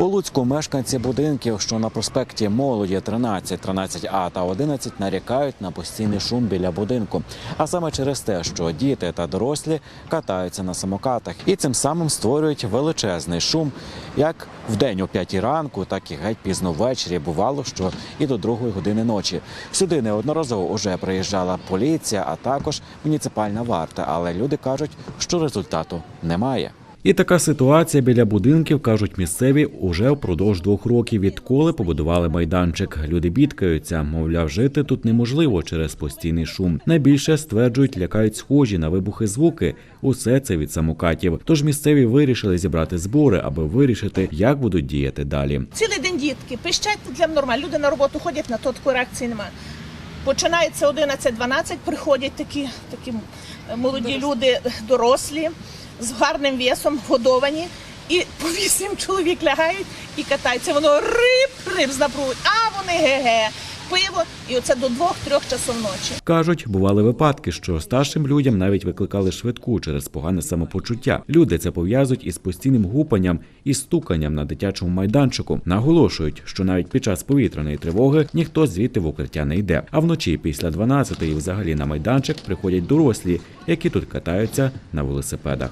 У Луцьку мешканці будинків, що на проспекті Молоді 13, 13А та 11 нарікають на постійний шум біля будинку. А саме через те, що діти та дорослі катаються на самокатах і цим самим створюють величезний шум, як вдень о 5 ранку, так і геть пізно ввечері. Бувало, що і до другої години ночі. Сюди неодноразово уже приїжджала поліція, а також муніципальна варта. Але люди кажуть, що результату немає. І така ситуація біля будинків, кажуть місцеві, уже впродовж двох років, відколи побудували майданчик. Люди бідкаються, мовляв, жити тут неможливо через постійний шум. Найбільше стверджують, лякають схожі на вибухи звуки. Усе це від самокатів. Тож місцеві вирішили зібрати збори, аби вирішити, як будуть діяти далі. Цілий день дітки, пищать для нормально. Люди на роботу ходять, на то такої реакції немає. Починається 11-12, приходять такі, такі молоді люди, дорослі, з гарним весом, годовані. І по вісім чоловік лягають і катаються. Воно рип, риб з а вони ге-ге, пиво. І оце до двох-трьох часов ночі. Кажуть, бували випадки, що старшим людям навіть викликали швидку через погане самопочуття. Люди це пов'язують із постійним гупанням і стуканням на дитячому майданчику. Наголошують, що навіть під час повітряної тривоги ніхто звідти в укриття не йде. А вночі після 12-ї взагалі на майданчик приходять дорослі, які тут катаються на велосипедах.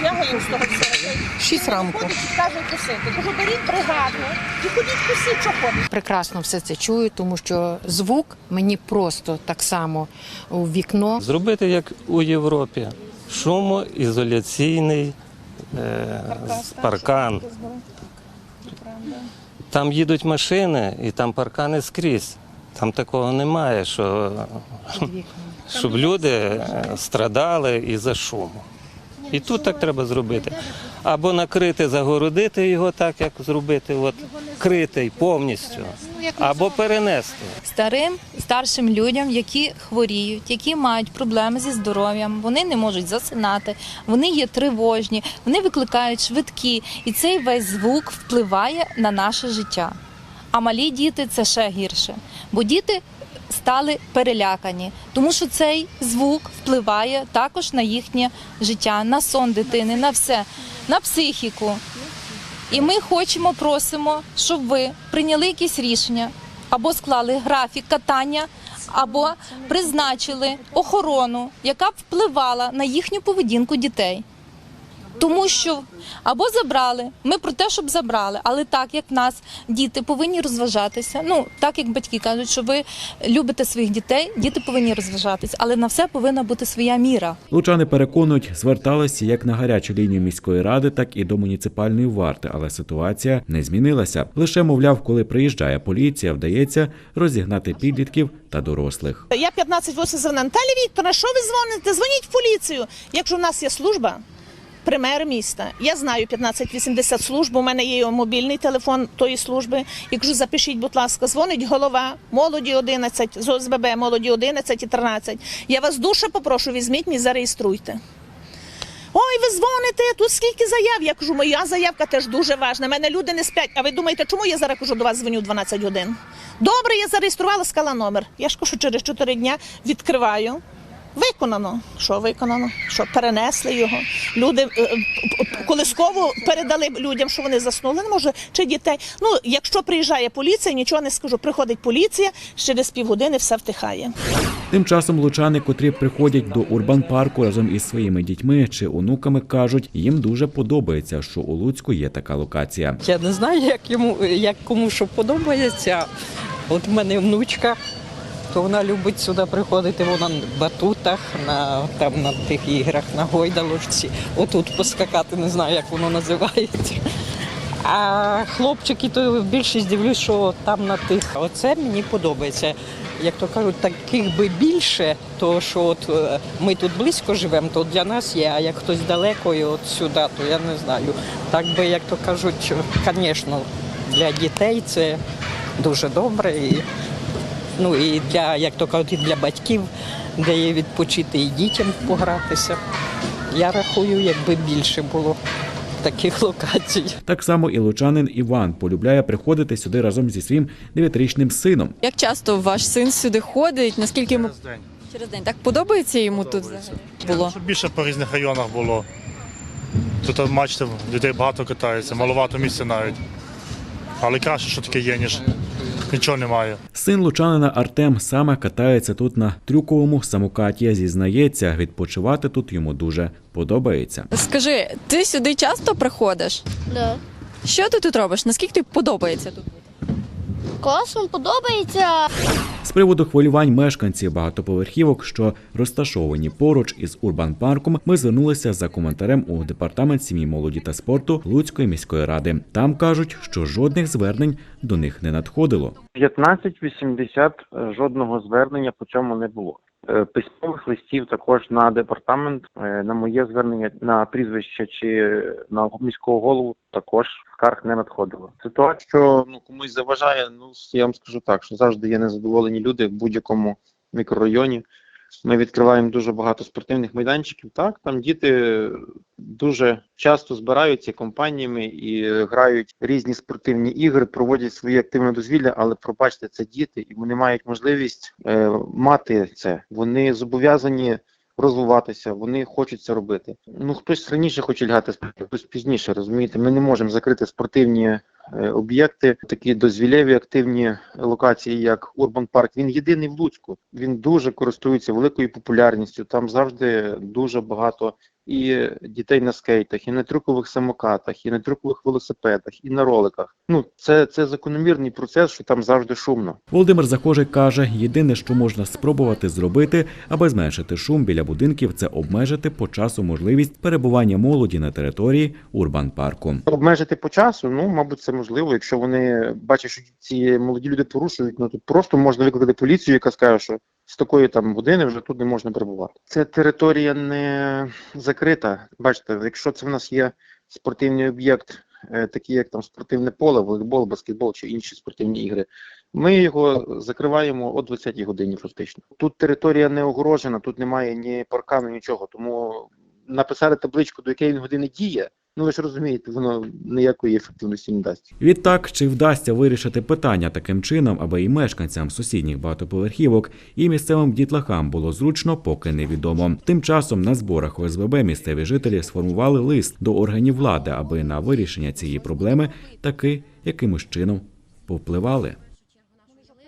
Витягуємо з того всього. Шість ранку. Ходять і кажуть кусити. Кажу, беріть бригаду і ходіть кусіть, що ходить. Прекрасно все це чую, тому що звук мені просто так само у вікно. Зробити як у Європі. Шумоізоляційний е, паркан. Там їдуть машини і там паркани скрізь. Там такого немає, що, щоб люди е, страдали із-за шуму. І тут так треба зробити. Або накрити, загородити його так, як зробити, от, критий повністю, або перенести. старим старшим людям, які хворіють, які мають проблеми зі здоров'ям, вони не можуть засинати, вони є тривожні, вони викликають швидкі, і цей весь звук впливає на наше життя. А малі діти це ще гірше, бо діти стали перелякані, тому що цей звук впливає також на їхнє життя, на сон дитини, на все, на психіку. І ми хочемо, просимо, щоб ви прийняли якісь рішення або склали графік катання, або призначили охорону, яка б впливала на їхню поведінку дітей. Тому що або забрали, ми про те, щоб забрали, але так як нас діти повинні розважатися. Ну так як батьки кажуть, що ви любите своїх дітей, діти повинні розважатися, але на все повинна бути своя міра. Лучани переконують, зверталися як на гарячу лінію міської ради, так і до муніципальної варти, але ситуація не змінилася. Лише, мовляв, коли приїжджає поліція, вдається розігнати підлітків та дорослих. Я 15 8 дзвонила. Наталя Вікторовна, що ви дзвоните? Дзвоніть в поліцію. Якщо в нас є служба, при мер міста. Я знаю 1580 служб, у мене є мобільний телефон тої служби. Якщо запишіть, будь ласка, дзвонить голова молоді 11, з ОСББ молоді 11 і 13. Я вас дуже попрошу, візьміть мені, зареєструйте. Ой, ви дзвоните, тут скільки заяв. Я кажу, моя заявка теж дуже важна. Мене люди не сплять. А ви думаєте, чому я зараз кажу до вас дзвоню в 12 годин? Добре, я зареєструвала, сказала номер. Я ж кажу, через 4 дня відкриваю. Виконано. Що виконано? Що перенесли його. Люди е, е, колисково передали людям, що вони заснули. Не може чи дітей. Ну, якщо приїжджає поліція, нічого не скажу. Приходить поліція, через півгодини все втихає. Тим часом лучани, котрі приходять до урбан-парку разом із своїми дітьми чи онуками, кажуть, їм дуже подобається, що у Луцьку є така локація. Я не знаю, як йому як кому що подобається. От в мене внучка, то вона любить сюди приходити. Вона на батутах, на там на тих іграх, на гойдалочці. Отут поскакати, не знаю, як воно називається. А хлопчики, то більшість дивлюсь, що там на тих. Оце мені подобається. Як то кажуть, таких би більше, то що от е, ми тут близько живемо, то для нас є, а як хтось далеко і от сюди, то я не знаю. Так би, як то кажуть, звісно, для дітей це дуже добре. І, ну і для, як то кажуть, і для батьків, де є відпочити і дітям погратися. Я рахую, якби більше було таких локацій. Так само і лучанин Іван полюбляє приходити сюди разом зі своїм дев'ятирічним сином. Як часто ваш син сюди ходить? Наскільки йому Через день. через день так подобається йому тут взагалі? було? Щоб більше по різних районах було. Тут бачите, людей багато катається, маловато місця навіть. Але краще, що таке є, ніж нічого немає. Син лучанина Артем саме катається тут на трюковому самокаті. Зізнається, відпочивати тут йому дуже подобається. Скажи, ти сюди часто приходиш? Да. Що ти тут робиш? Наскільки тобі подобається тут? Класно, подобається. З приводу хвилювань мешканців багатоповерхівок, що розташовані поруч із урбан-парком, ми звернулися за коментарем у департамент сім'ї, молоді та спорту Луцької міської ради. Там кажуть, що жодних звернень до них не надходило. 1580 е, жодного звернення по цьому не було. Е, Письмових листів також на департамент, е, на моє звернення на прізвище чи на міського голову також скарг не надходило. Ситуація, що ну комусь заважає, ну я вам скажу так, що завжди є незадоволені люди в будь-якому мікрорайоні. Ми відкриваємо дуже багато спортивних майданчиків. Так, там діти дуже часто збираються компаніями і грають різні спортивні ігри, проводять свої активне дозвілля, але пробачте, це діти, і вони мають можливість е, мати це. Вони зобов'язані розвиватися, вони хочуть це робити. Ну хтось раніше хоче лягати спати, хтось пізніше. Розумієте, ми не можемо закрити спортивні об'єкти, такі дозвілєві активні локації, як Урбан Парк. Він єдиний в Луцьку. Він дуже користується великою популярністю. Там завжди дуже багато і дітей на скейтах, і на трюкових самокатах, і на трюкових велосипедах, і на роликах. Ну це, це закономірний процес, що там завжди шумно. Володимир Захожий каже: єдине, що можна спробувати зробити, аби зменшити шум біля будинків, це обмежити по часу можливість перебування молоді на території урбан-парку. Обмежити по часу, ну мабуть, це можливо. Якщо вони бачать, що ці молоді люди порушують, ну тут просто можна викликати поліцію, яка скаже, що з такої там години вже тут не можна перебувати. Це територія не закрита. Бачите, якщо це в нас є спортивний об'єкт, е, такий як там спортивне поле, волейбол, баскетбол чи інші спортивні ігри. Ми його закриваємо о 20-й годині фактично. Тут територія не огорожена, тут немає ні паркану, нічого. Тому написати табличку, до якої він години діє. Ну ви ж розумієте, воно ніякої ефективності не дасть. Відтак, чи вдасться вирішити питання таким чином, аби і мешканцям сусідніх багатоповерхівок і місцевим дітлахам було зручно, поки невідомо. Тим часом на зборах ОСББ місцеві жителі сформували лист до органів влади, аби на вирішення цієї проблеми таки якимось чином повпливали.